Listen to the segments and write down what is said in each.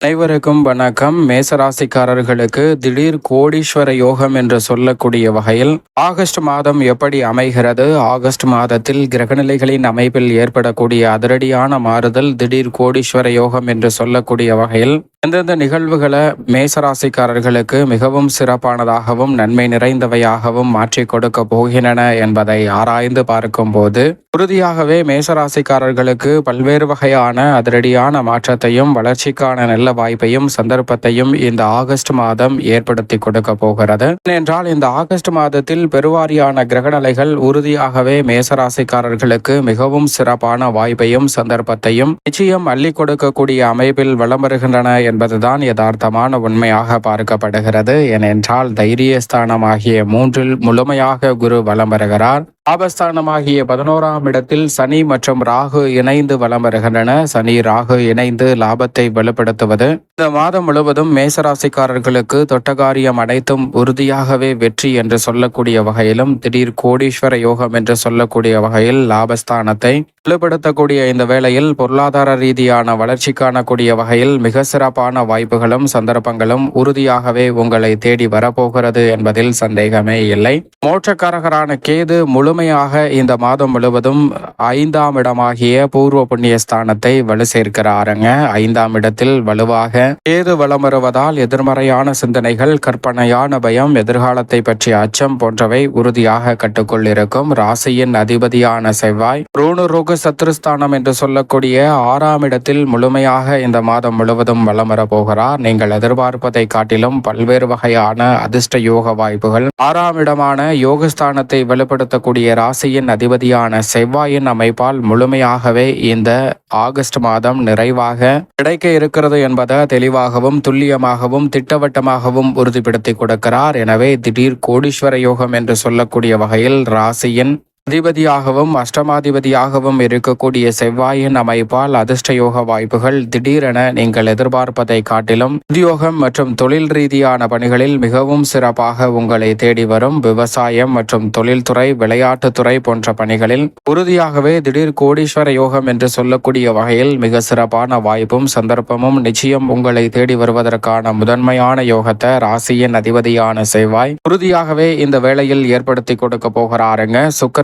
அனைவருக்கும் வணக்கம். மேசராசிக்காரர்களுக்கு திடீர் கோடீஸ்வர யோகம் என்று சொல்லக்கூடிய வகையில் ஆகஸ்ட் மாதம் எப்படி அமைகிறது? ஆகஸ்ட் மாதத்தில் கிரகநிலைகளின் அமைப்பில் ஏற்படக்கூடிய அதிரடியான மாறுதல் திடீர் கோடீஸ்வர யோகம் என்று சொல்லக்கூடிய வகையில் எந்தெந்த நிகழ்வுகளை மேசராசிக்காரர்களுக்கு மிகவும் சிறப்பானதாகவும் நன்மை நிறைந்தவையாகவும் மாற்றி கொடுக்க போகின்றன என்பதை ஆராய்ந்து பார்க்கும்போது உறுதியாகவே மேசராசிக்காரர்களுக்கு பல்வேறு வகையான அதிரடியான மாற்றத்தையும் வளர்ச்சிக்கான நல்ல வாய்ப்பையும் சந்தர்ப்பத்தையும் இந்த ஆகஸ்ட் மாதம் ஏற்படுத்தி கொடுக்க போகிறது. ஏனென்றால் இந்த ஆகஸ்ட் மாதத்தில் பெருவாரியான கிரகநிலைகள் உறுதியாகவே மேசராசிக்காரர்களுக்கு மிகவும் சிறப்பான வாய்ப்பையும் சந்தர்ப்பத்தையும் நிச்சயம் அள்ளி கொடுக்கக்கூடிய அமைப்பில் வளம் வருகின்றன என்பதுதான் யதார்த்தமான உண்மையாக பார்க்கப்படுகிறது. ஏனென்றால் தைரியஸ்தானமாகிய மூன்றில் முழுமையாக குரு வலம் வருகிறார். ஆபஸ்தானமாகிய பதினோராம் இடத்தில் சனி மற்றும் ராகு இணைந்து வலம் வருகின்றன. சனி ராகு இணைந்து லாபத்தை வலுப்படுத்துவது. இந்த மாதம் முழுவதும் மேசராசிக்காரர்களுக்கு தொட்டகாரியம் அனைத்தும் உறுதியாகவே வெற்றி என்று சொல்லக்கூடிய வகையிலும் திடீர் கோடீஸ்வர யோகம் என்று சொல்லக்கூடிய வகையில் லாபஸ்தானத்தை வலுப்படுத்தக்கூடிய இந்த வேளையில் பொருளாதார ரீதியான வளர்ச்சி காணக்கூடிய வகையில் மிக சிறப்பான வாய்ப்புகளும் சந்தர்ப்பங்களும் உறுதியாகவே உங்களை தேடி வரப்போகிறது என்பதில் சந்தேகமே இல்லை. மோட்சக்காரகரான கேது முழுமையாக இந்த மாதம் முழுவதும் ஐந்தாம் இடமாகிய பூர்வ புண்ணிய ஸ்தானத்தை வலு சேர்க்கிறாருங்க ஐந்தாம் இடத்தில் வலுவாக கேது வளம் வருவதால் எதிர்மறையான சிந்தனைகள் கற்பனையான பயம் எதிர்காலத்தை பற்றிய அச்சம் போன்றவை உறுதியாக கட்டுக்குள் இருக்கும். ராசியின் அதிபதியான செவ்வாய் சத்துருஸ்தானம் சத்ருஸ்தானம் என்று சொல்லக்கூடிய ஆறாம் இடத்தில் முழுமையாக இந்த மாதம் முழுவதும் வலம் போகிறார். நீங்கள் எதிர்பார்ப்பதை காட்டிலும் பல்வேறு வகையான அதிர்ஷ்ட யோக வாய்ப்புகள். ஆறாம் இடமான யோகஸ்தானத்தை வெளிப்படுத்தக்கூடிய ராசியின் அதிபதியான செவ்வாயின் அமைப்பால் முழுமையாகவே இந்த ஆகஸ்ட் மாதம் நிறைவாக கிடைக்க இருக்கிறது என்பதை தெளிவாகவும் துல்லியமாகவும் திட்டவட்டமாகவும் உறுதிப்படுத்தி கொடுக்கிறார். எனவே திடீர் கோடீஸ்வர யோகம் என்று சொல்லக்கூடிய வகையில் ராசியின் அதிபதியாகவும் அஷ்டமாதிபதியாகவும் இருக்கக்கூடிய செவ்வாயின் அமைப்பால் அதிர்ஷ்ட யோக வாய்ப்புகள் திடீரென நீங்கள் எதிர்பார்ப்பதை காட்டிலும் உத்தியோகம் மற்றும் தொழில் ரீதியான பணிகளில் மிகவும் சிறப்பாக உங்களை தேடி வரும் விவசாயம் மற்றும் தொழில்துறை விளையாட்டுத்துறை போன்ற பணிகளில் உறுதியாகவே திடீர் கோடீஸ்வர யோகம் என்று சொல்லக்கூடிய வகையில் மிக சிறப்பான வாய்ப்பும் சந்தர்ப்பமும் நிச்சயம் உங்களை தேடி வருவதற்கான முதன்மையான யோகத்தை ராசியின் அதிபதியான செவ்வாய் உறுதியாகவே இந்த வேளையில் ஏற்படுத்தி கொடுக்க போகிறாருங்க.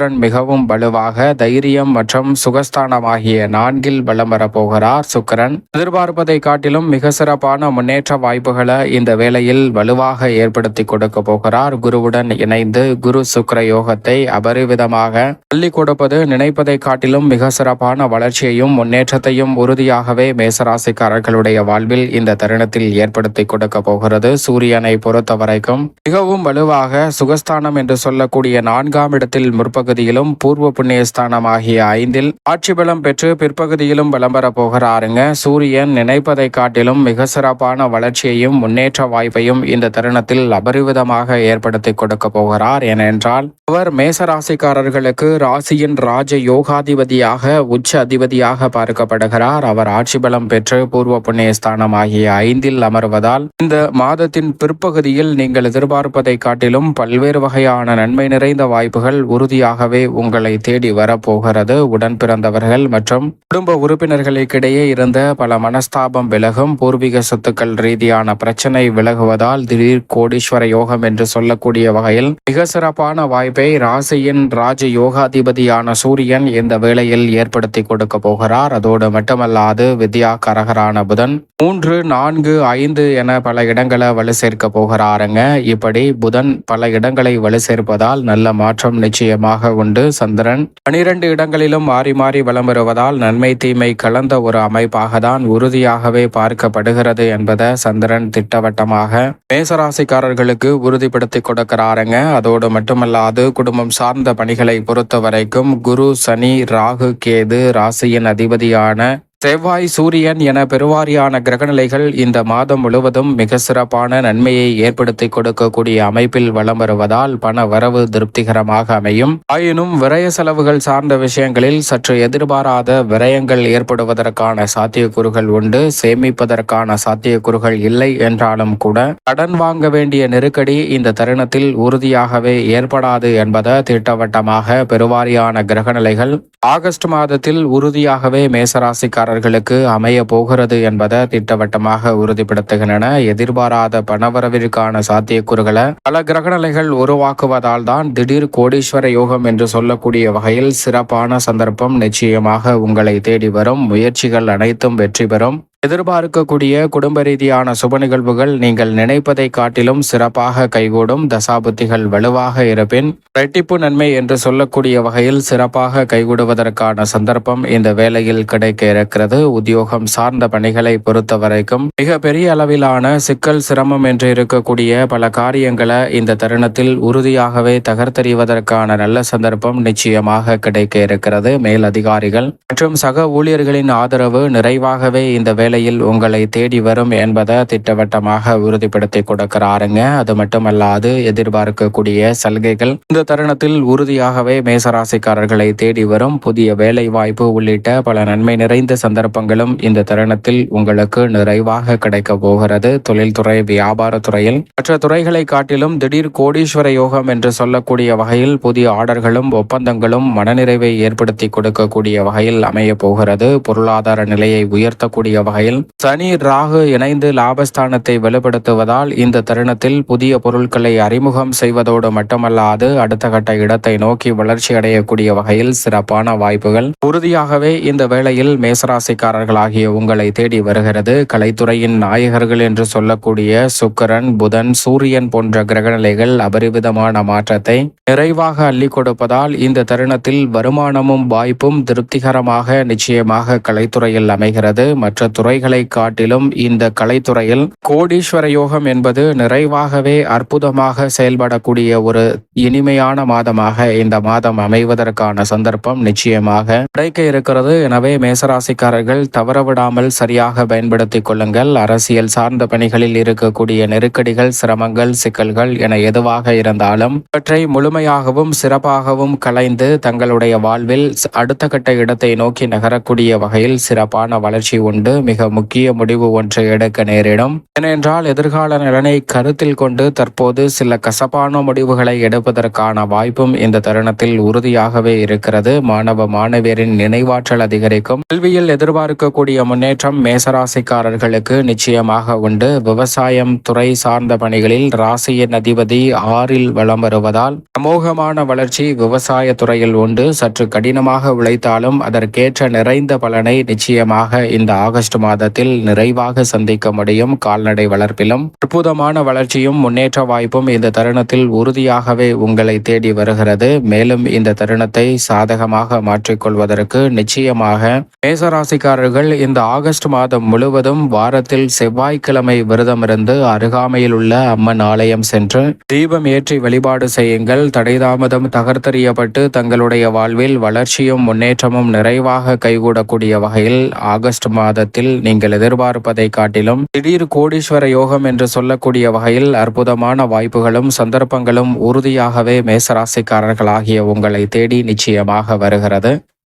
சுக்கரன் மிகவும் வலுவாக தைரியம் மற்றும் சுகஸ்தானமாகிய நான்கில் பலம் வரப்போகிறார் சுக்கரன். எதிர்பார்ப்பதை காட்டிலும் மிக சிறப்பான முன்னேற்ற வாய்ப்புகளை இந்த வேளையில் வலுவாக ஏற்படுத்தி கொடுக்க போகிறார். குருவுடன் இணைந்து குரு சுக்கர யோகத்தை அபரிவிதமாக அள்ளி கொடுப்பது நினைப்பதை காட்டிலும் மிக சிறப்பான வளர்ச்சியையும் முன்னேற்றத்தையும் உறுதியாகவே மேசராசிக்காரர்களுடைய வாழ்வில் இந்த தருணத்தில் ஏற்படுத்தி கொடுக்க போகிறது. சூரியனை பொறுத்த வரைக்கும் மிகவும் வலுவாக சுகஸ்தானம் என்று சொல்லக்கூடிய நான்காம் இடத்தில் முற்பகுதி முற்பகுதியிலும் பூர்வ புண்ணியஸ்தானம் ஆகிய ஐந்தில் ஆட்சி பலம் பெற்று பிற்பகுதியிலும் பலம் பெற போகிறாருங்க. சூரியன் நினைப்பதை காட்டிலும் மிக சிறப்பான வளர்ச்சியையும் முன்னேற்ற வாய்ப்பையும் இந்த தருணத்தில் அபரிவிதமாக ஏற்படுத்தி கொடுக்க போகிறார். ஏனென்றால் அவர் மேசராசிக்காரர்களுக்கு ராசியின் ராஜ யோகாதிபதியாக உச்ச அதிபதியாக பார்க்கப்படுகிறார். அவர் ஆட்சி பலம் பெற்று பூர்வ புண்ணியஸ்தானம் ஆகிய ஐந்தில் அமர்வதால் இந்த மாதத்தின் பிற்பகுதியில் நீங்கள் எதிர்பார்ப்பதை காட்டிலும் பல்வேறு வகையான நன்மை நிறைந்த வாய்ப்புகள் உறுதியாக உறுதியாகவே உங்களை தேடி வரப்போகிறது உடன் பிறந்தவர்கள் மற்றும் குடும்ப உறுப்பினர்களுக்கிடையே இருந்த பல மனஸ்தாபம் விலகும் பூர்வீக சொத்துக்கள் ரீதியான பிரச்சனை விலகுவதால் திடீர் கோடீஸ்வர யோகம் என்று சொல்லக்கூடிய வகையில் மிக சிறப்பான வாய்ப்பை ராசியின் ராஜ யோகாதிபதியான சூரியன் இந்த வேளையில் ஏற்படுத்தி கொடுக்க போகிறார். அதோடு மட்டுமல்லாது வித்யா கரகரான புதன் மூன்று நான்கு ஐந்து என பல இடங்களை வலு சேர்க்க போகிறாருங்க. இப்படி புதன் பல இடங்களை வலு சேர்ப்பதால் நல்ல மாற்றம் நிச்சயமாக உண்டு சந்திரன். பனிரெண்டு இடங்களிலும் மாறி மாறி வலம் வருவதால் நன்மை தீமை கலந்த ஒரு அமைப்பாக தான் உறுதியாகவே பார்க்கப்படுகிறது என்பதை சந்திரன் திட்டவட்டமாக மேசராசிக்காரர்களுக்கு உறுதிப்படுத்திக் கொடுக்கிறாருங்க. அதோடு மட்டுமல்லாது குடும்பம் சார்ந்த பணிகளை பொறுத்த வரைக்கும் குரு சனி ராகு கேது ராசியின் அதிபதியான செவ்வாய் சூரியன் என பெருவாரியான கிரகநிலைகள் இந்த மாதம் முழுவதும் மிக சிறப்பான நன்மையை ஏற்படுத்தி கொடுக்கக்கூடிய அமைப்பில் வலம் வருவதால் பண வரவு திருப்திகரமாக அமையும். ஆயினும் விரய செலவுகள் சார்ந்த விஷயங்களில் சற்று எதிர்பாராத விரயங்கள் ஏற்படுவதற்கான சாத்தியக்கூறுகள் உண்டு. சேமிப்பதற்கான சாத்தியக்கூறுகள் இல்லை என்றாலும் கூட கடன் வாங்க வேண்டிய நெருக்கடி இந்த தருணத்தில் உறுதியாகவே ஏற்படாது என்பதை திட்டவட்டமாக பெருவாரியான கிரகநிலைகள் ஆகஸ்ட் மாதத்தில் உறுதியாகவே மேசராசிக்கார் பங்குதாரர்களுக்கு அமைய போகிறது என்பதை திட்டவட்டமாக உறுதிப்படுத்துகின்றன. எதிர்பாராத பணவரவிற்கான சாத்தியக்கூறுகளை பல கிரகநிலைகள் உருவாக்குவதால் தான் திடீர் கோடீஸ்வர யோகம் என்று சொல்லக்கூடிய வகையில் சிறப்பான சந்தர்ப்பம் நிச்சயமாக உங்களை தேடி வரும். முயற்சிகள் அனைத்தும் வெற்றி பெறும். எதிர்பார்க்கக்கூடிய குடும்ப ரீதியான சுப நிகழ்வுகள் நீங்கள் நினைப்பதை காட்டிலும் சிறப்பாக கைகூடும். தசாபுத்திகள் வலுவாக இருப்பின் ரெட்டிப்பு நன்மை என்று சொல்லக்கூடிய வகையில் சிறப்பாக கைகூடுவதற்கான சந்தர்ப்பம் இந்த வேலையில் கிடைக்க இருக்கிறது. உத்தியோகம் சார்ந்த பணிகளை பொறுத்த வரைக்கும் மிக பெரிய அளவிலான சிக்கல் சிரமம் என்று இருக்கக்கூடிய பல காரியங்களை இந்த தருணத்தில் உறுதியாகவே தகர்த்தெறிவதற்கான நல்ல சந்தர்ப்பம் நிச்சயமாக கிடைக்க இருக்கிறது. மேல் அதிகாரிகள் மற்றும் சக ஊழியர்களின் ஆதரவு நிறைவாகவே இந்த வேலை வேளையில் உங்களை தேடி வரும் என்பதை திட்டவட்டமாக உறுதிப்படுத்தி கொடுக்கிறாருங்க. அது மட்டுமல்லாது எதிர்பார்க்கக்கூடிய சலுகைகள். இந்த தருணத்தில் உறுதியாகவே மேசராசிக்காரர்களை தேடி வரும் புதிய வேலை வாய்ப்பு உள்ளிட்ட பல நன்மை நிறைந்த சந்தர்ப்பங்களும் இந்த தருணத்தில் உங்களுக்கு நிறைவாக கிடைக்க போகிறது. தொழில்துறை வியாபாரத்துறையில் மற்ற துறைகளை காட்டிலும் திடீர் கோடீஸ்வர யோகம் என்று சொல்லக்கூடிய வகையில் புதிய ஆர்டர்களும் ஒப்பந்தங்களும் மனநிறைவை ஏற்படுத்தி கொடுக்கக்கூடிய வகையில் அமைய போகிறது. பொருளாதார நிலையை உயர்த்தக்கூடிய வகை வகையில் சனி ராகு இணைந்து லாபஸ்தானத்தை வெளிப்படுத்துவதால் இந்த தருணத்தில் புதிய பொருட்களை அறிமுகம் செய்வதோடு மட்டுமல்லாது அடுத்த கட்ட இடத்தை நோக்கி வளர்ச்சி அடையக்கூடிய வகையில் சிறப்பான வாய்ப்புகள். உறுதியாகவே இந்த வேளையில் மேசராசிக்காரர்களாகிய உங்களை தேடி வருகிறது. கலைத்துறையின் நாயகர்கள் என்று சொல்லக்கூடிய சுக்கரன் புதன் சூரியன் போன்ற கிரகநிலைகள் அபரிவிதமான மாற்றத்தை நிறைவாக அள்ளி கொடுப்பதால் இந்த தருணத்தில் வருமானமும் வாய்ப்பும் திருப்திகரமாக நிச்சயமாக கலைத்துறையில் அமைகிறது. மற்ற துறை துறைகளை காட்டிலும் இந்த கலைத்துறையில் கோடீஸ்வர யோகம் என்பது நிறைவாகவே அற்புதமாக செயல்படக்கூடிய ஒரு இனிமையான மாதமாக இந்த மாதம் அமைவதற்கான சந்தர்ப்பம் நிச்சயமாக கிடைக்க இருக்கிறது. எனவே மேசராசிக்காரர்கள் தவறவிடாமல் சரியாக பயன்படுத்திக் கொள்ளுங்கள். அரசியல் சார்ந்த பணிகளில் இருக்கக்கூடிய நெருக்கடிகள் சிரமங்கள் சிக்கல்கள் என எதுவாக இருந்தாலும் அவற்றை முழுமையாகவும் சிறப்பாகவும் கலைந்து தங்களுடைய வாழ்வில் அடுத்த கட்ட இடத்தை நோக்கி நகரக்கூடிய வகையில் சிறப்பான வளர்ச்சி உண்டு. மிக முக்கிய முடிவு ஒன்றை எடுக்க நேரிடும். ஏனென்றால் எதிர்கால நலனை கருத்தில் கொண்டு தற்போது சில கசப்பான முடிவுகளை எடுப்பதற்கான வாய்ப்பும் இந்த தருணத்தில் உறுதியாகவே இருக்கிறது. மாணவ மாணவியரின் நினைவாற்றல் அதிகரிக்கும். கல்வியில் எதிர்பார்க்கக்கூடிய முன்னேற்றம் மேசராசிக்காரர்களுக்கு நிச்சயமாக உண்டு. விவசாயம் துறை சார்ந்த பணிகளில் ராசியின் அதிபதி ஆறில் வளம் வருவதால் சமூகமான வளர்ச்சி விவசாய துறையில் உண்டு. சற்று கடினமாக உழைத்தாலும் அதற்கேற்ற நிறைந்த பலனை நிச்சயமாக இந்த ஆகஸ்ட் மாதம் மாதத்தில் நிறைவாக சந்திக்க முடியும் கால்நடை வளர்ப்பிலும். அற்புதமான வளர்ச்சியும் முன்னேற்ற வாய்ப்பும் இந்த தருணத்தில் உறுதியாகவே உங்களை தேடி வருகிறது. மேலும் இந்த தருணத்தை சாதகமாக மாற்றிக்கொள்வதற்கு நிச்சயமாக மேசராசிக்காரர்கள் இந்த ஆகஸ்ட் மாதம் முழுவதும் வாரத்தில் செவ்வாய்க்கிழமை விரதமிருந்து அருகாமையில் உள்ள அம்மன் ஆலயம் சென்று தீபம் ஏற்றி வழிபாடு செய்யுங்கள். தடைதாமதம் தகர்த்தறியப்பட்டு தங்களுடைய வாழ்வில் வளர்ச்சியும் முன்னேற்றமும் நிறைவாக கைகூடக்கூடிய வகையில் ஆகஸ்ட் மாதத்தில் நீங்கள் எதிர்பார்ப்பதை காட்டிலும் திடீர் கோடீஸ்வர யோகம் என்று சொல்லக்கூடிய வகையில் அற்புதமான வாய்ப்புகளும் சந்தர்ப்பங்களும் உறுதியாகவே மேசராசிக்காரர்களாகிய உங்களை தேடி நிச்சயமாக வருகிறது.